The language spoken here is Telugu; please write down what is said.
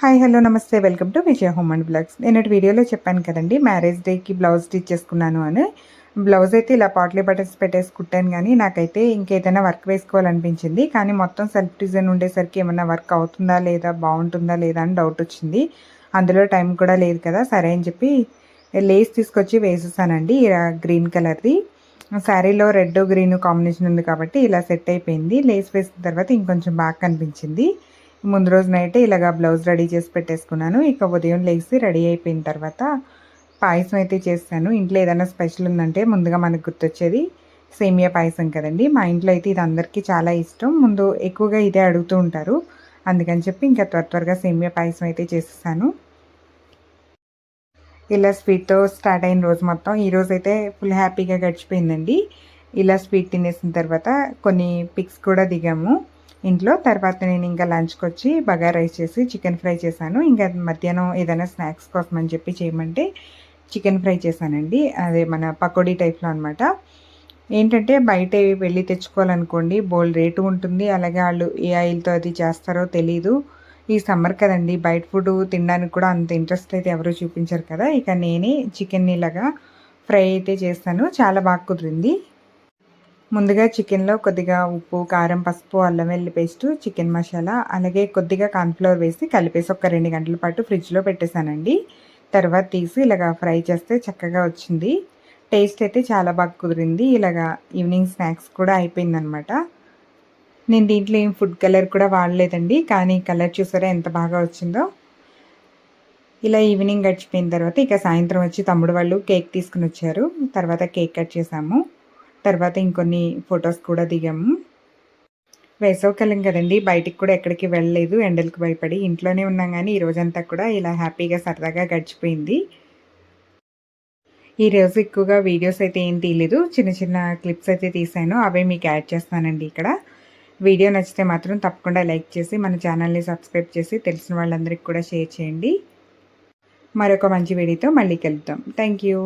హాయ్ హలో నమస్తే welcome to Vijaya home and blogs. నేను వీడియోలో చెప్పాను కదండి మ్యారేజ్ డేకి బ్లౌజ్ స్టిచ్ చేసుకున్నాను అని. బ్లౌజ్ అయితే ఇలా పాట్లీ బటన్స్ పెట్టేసి కుట్టాను కానీ నాకైతే ఇంకేదైనా వర్క్ వేసుకోవాలనిపించింది. కానీ మొత్తం సెల్ఫ్ డిజైన్ ఉండేసరికి ఏమైనా వర్క్ అవుతుందా లేదా బాగుంటుందా లేదా అని డౌట్ వచ్చింది. అందులో టైం కూడా లేదు కదా సరే అని చెప్పి లేస్ తీసుకొచ్చి వేసేసానండి గ్రీన్ కలర్ది. శారీలో రెడ్ గ్రీన్ కాంబినేషన్ ఉంది కాబట్టి ఇలా సెట్ అయిపోయింది. లేస్ వేసిన తర్వాత ఇంకొంచెం బాగా కనిపించింది. ముందు రోజు నైట్ ఇలాగా బ్లౌజ్ రెడీ చేసి పెట్టేసుకున్నాను. ఇక ఉదయం లేచి రెడీ అయిపోయిన తర్వాత పాయసం అయితే చేస్తాను. ఇంట్లో ఏదైనా స్పెషల్ ఉందంటే ముందుగా మనకు గుర్తొచ్చేది సేమియా పాయసం కదండి. మా ఇంట్లో అయితే ఇది అందరికీ చాలా ఇష్టం. ముందు ఎక్కువగా ఇదే అడుగుతూ ఉంటారు. అందుకని చెప్పి ఇంకా త్వర త్వరగా సేమియా పాయసం అయితే చేసేసాను. ఇలా స్వీట్తో స్టార్ట్ అయిన రోజు మొత్తం ఈరోజు అయితే ఫుల్ హ్యాపీగా గడిచిపోయిందండి. ఇలా స్వీట్ తినేసిన తర్వాత కొన్ని పిక్స్ కూడా దిగాము. ఇంట్లో తర్వాత నేను ఇంకా లంచ్కి వచ్చి బగా రైస్ చేసి చికెన్ ఫ్రై చేశాను. ఇంకా మధ్యాహ్నం ఏదైనా స్నాక్స్ కోసం అని చెప్పి చేయమంటే చికెన్ ఫ్రై చేశానండి. అదే మన పకోడీ టైప్లో అనమాట ఏంటంటే బయట వెళ్ళి తెచ్చుకోవాలనుకోండి బోల్ రేటు ఉంటుంది. అలాగే వాళ్ళు ఏ ఆయిల్తో అది చేస్తారో తెలీదు. ఈ సమ్మర్ కదండి బయట ఫుడ్ తినడానికి కూడా అంత ఇంట్రెస్ట్ అయితే ఎవరు చూపించారు కదా. ఇక నేనే చికెన్ ఇలాగా ఫ్రై అయితే చేస్తాను. చాలా బాగా కుదిరింది. ముందుగా చికెన్లో కొద్దిగా ఉప్పు కారం పసుపు అల్లం వెల్లి పేస్ట్ చికెన్ మసాలా అలాగే కొద్దిగా కార్న్ఫ్లవర్ వేసి కలిపేసి ఒక రెండు గంటల పాటు ఫ్రిడ్జ్లో పెట్టేశానండి. తర్వాత తీసి ఇలాగా ఫ్రై చేస్తే చక్కగా వచ్చింది. టేస్ట్ అయితే చాలా బాగా కుదిరింది. ఇలాగా ఈవినింగ్ స్నాక్స్ కూడా అయిపోయిందనమాట. నేను దీంట్లో ఏం ఫుడ్ కలర్ కూడా వాడలేదండి కానీ కలర్ చూసారా ఎంత బాగా వచ్చిందో. ఇలా ఈవినింగ్ గడిచిపోయిన తర్వాత ఇక సాయంత్రం వచ్చి తమ్ముడు వాళ్ళు కేక్ తీసుకుని వచ్చారు. తర్వాత కేక్ కట్ చేసాము. తర్వాత ఇంకొన్ని ఫొటోస్ కూడా దిగాము. వేసవకాలం కదండి బయటికి కూడా ఎక్కడికి వెళ్ళలేదు ఎండలకు భయపడి ఇంట్లోనే ఉన్నాం కానీ ఈ రోజంతా కూడా ఇలా హ్యాపీగా సరదాగా గడిచిపోయింది. ఈ రోజు ఎక్కువగా వీడియోస్ అయితే ఏం తీయలేదు చిన్న చిన్న క్లిప్స్ అయితే తీసాను అవే మీకు యాడ్ చేస్తానండి ఇక్కడ. వీడియో నచ్చితే మాత్రం తప్పకుండా లైక్ చేసి మన ఛానల్ని సబ్స్క్రైబ్ చేసి తెలిసిన వాళ్ళందరికీ కూడా షేర్ చేయండి. మరొక మంచి వీడియోతో మళ్ళీ కలుద్దాం. Thank you.